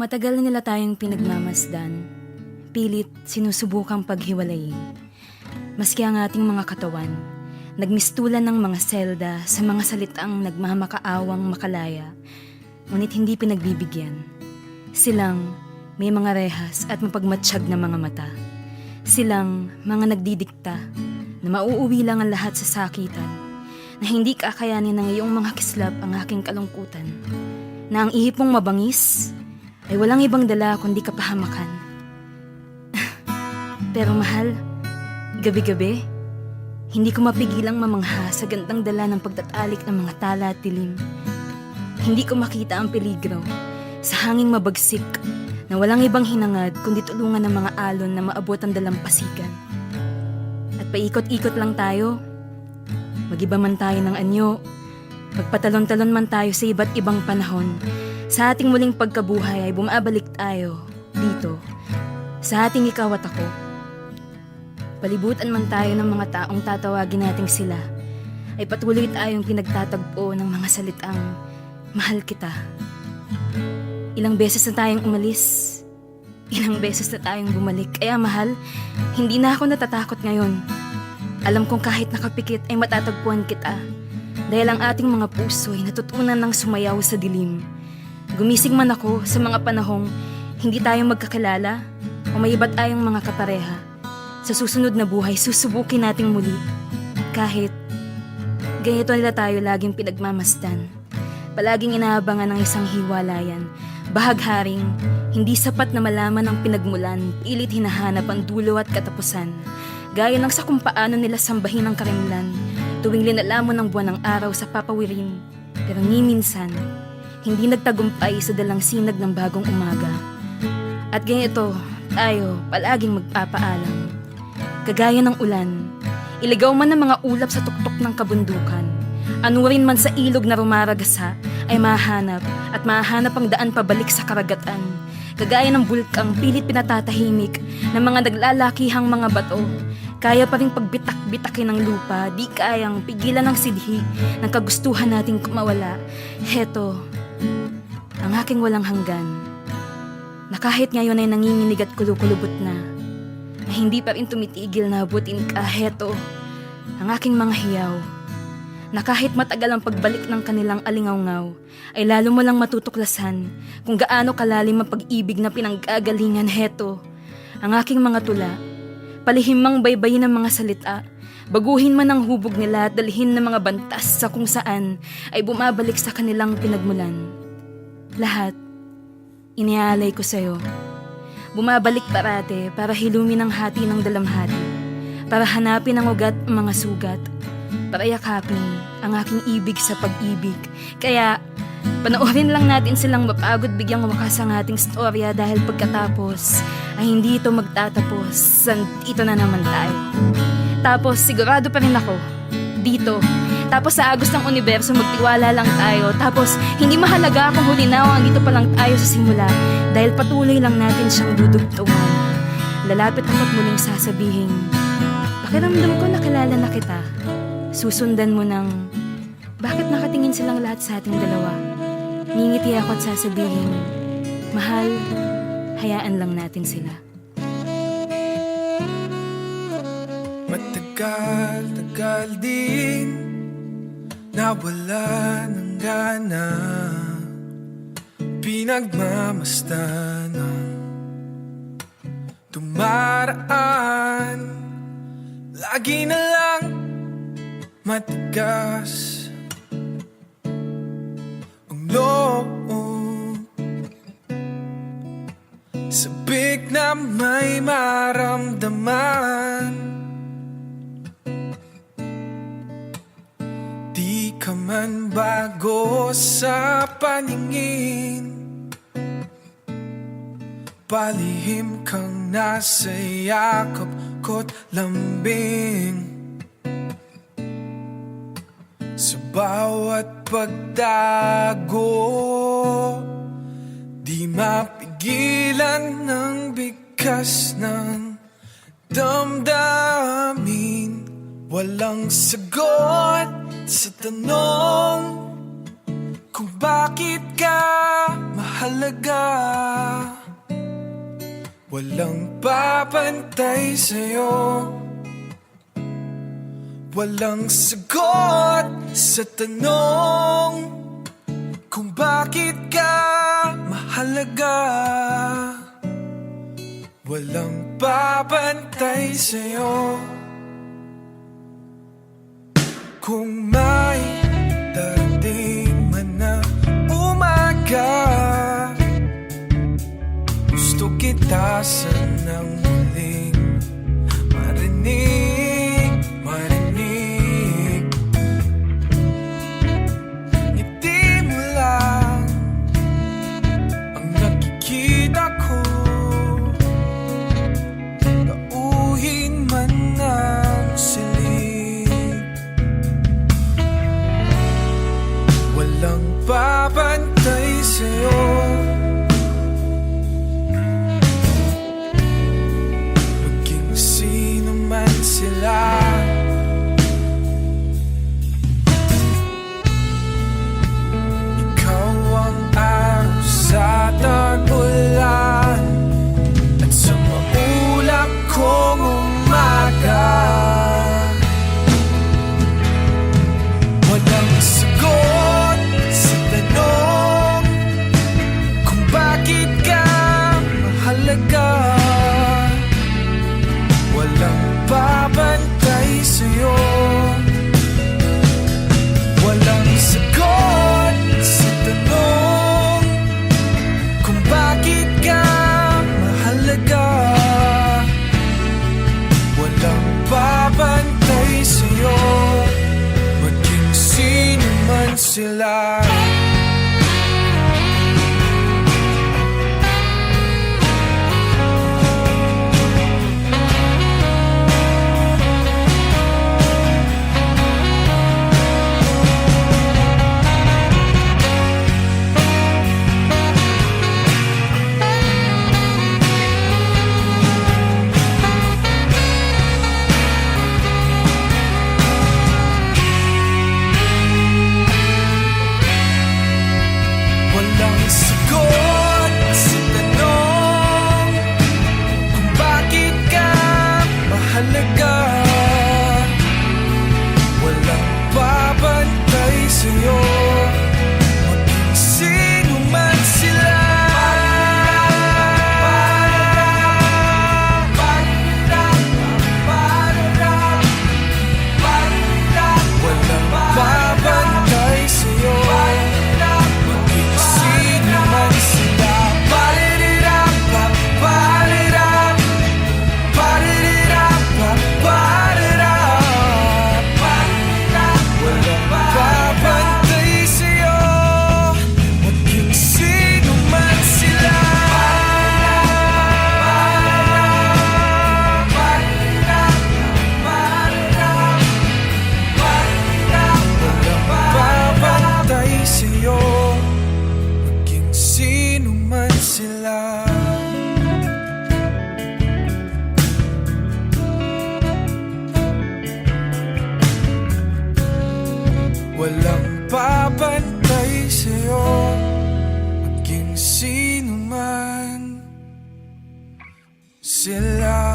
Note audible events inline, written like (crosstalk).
Matagal na nila tayong pinagmamasdan. Pilit sinusubukang paghiwalayin. Maski ang ating mga katawan, nagmistulan ng mga selda sa mga salitang nagmamakaawang makalaya, ngunit hindi pinagbibigyan. Silang may mga rehas at mapagmatsyag na mga mata. Silang mga nagdidikta na mauuwi lang ang lahat sa sakitan, na hindi kakayanin ng iyong mga kislap ang aking kalungkutan, na ang ihip mong mabangis ay walang ibang dala kundi kapahamakan. (laughs) Pero mahal, gabi-gabi, hindi ko mapigilang mamangha sa gandang dala ng pagtatalik ng mga tala at dilim. Hindi ko makita ang peligro sa hanging mabagsik na walang ibang hinangad kundi tulungan ng mga alon na maabot ang dalampasigan. At paikot-ikot lang tayo. Magiba man tayo ng anyo. Magpatalon-talon man tayo sa iba't ibang panahon. Sa ating muling pagkabuhay ay bumabalik tayo dito. Sa ating ikaw at ako. Palibutan man tayo ng mga taong tatawagin nating sila, ay patuloy tayong pinagtatagpo ng mga salitang, Mahal kita. Ilang beses na tayong umalis. Ilang beses na tayong bumalik. Kaya mahal, hindi na ako natatakot ngayon. Alam kong kahit nakapikit ay matatagpuan kita. Dahil ang ating mga puso ay natutunan ng sumayaw sa dilim. Gumising man ako sa mga panahong hindi tayo magkakilala o may iba tayong mga kapareha. Sa susunod na buhay, susubukin nating muli. Kahit ganito nila tayo laging pinagmamasdan. Palaging inaabangan ng isang hiwalayan. Bahagharing, hindi sapat na malaman ang pinagmulan, pilit hinahanap ang dulo at katapusan. Gaya ng sa kung paano nila sambahin ang karimlan, tuwing linalamon ng buwan ng araw sa papawirin. Pero ni minsan, hindi nagtagumpay sa dalang sinag ng bagong umaga. At ganito, tayo palaging magpapaalam. Kagaya ng ulan, iligaw man ng mga ulap sa tuktok ng kabundukan. Anurin man sa ilog na rumaragasa, ay mahanap at mahanap ang daan pabalik sa karagatan. Kagaya ng bulkang pilit pinatatahimik ng mga naglalakihang mga bato. Kaya pa rin pagbitak-bitakin ng lupa, di kayang pigilan ng sidhi ng kagustuhan nating kumawala. Heto, ang aking walang hanggan, na kahit ngayon ay nanginginig at kulukulubot na, na hindi pa rin tumitigil na abutin ka, heto, ang aking mga hiyaw, na kahit matagal ang pagbalik ng kanilang alingawngaw, ay lalo mo lang matutuklasan kung gaano kalalim ang pag-ibig na pinanggagalingan, heto, ang aking mga tula, palihim mang baybayin ng mga salita, baguhin man ang hubog nila at dalhin ng mga bantas sa kung saan ay bumabalik sa kanilang pinagmulan. Lahat, inialay ko sa'yo. Bumabalik parate para hilumin ang hati ng dalamhati, para hanapin ang ugat ng mga sugat, para yakapin ang aking ibig sa pag-ibig. Kaya, panoorin lang natin silang mapagod bigyang wakas ang ating storya dahil pagkatapos ay hindi ito magtatapos. Sandito na naman tayo. Tapos, sigurado pa rin ako, dito. Tapos sa agos ng universo, magtiwala lang tayo. Tapos, hindi mahalaga kung huli na o andito pa lang tayo sa simula. Dahil patuloy lang natin siyang dudugtungan. Lalapit ako't muling sasabihin, Pakiramdam ko nakilala na kita. Susundan mo ng, bakit nakatingin silang lahat sa ating dalawa? Ngingiti ako at sasabihin, Mahal, hayaan lang natin sila. Matagal-tagal din Nawala ng gana. Pinagmamasdan ang Tumaraan Lagi na lang Matigas. Ang loob Sabik na may maramdaman man bago sa paningin. Palihim kang nasa yakap ko't lambing. Sa bawat pagdago Di mapigilan ng bigkas ng damdamin Walang sagot sa tanong Kung bakit ka mahal mahalaga. Walang papantay sa'yo. Walang sagot sa tanong Kung bakit ka mahalaga. Walang papantay sa'yo Kung may darating man na umaga Gusto kita sanang Walang babantay sa'yo. Maging sino man sila sino man sila. Walang babantay sa'yo. Maging sino man sila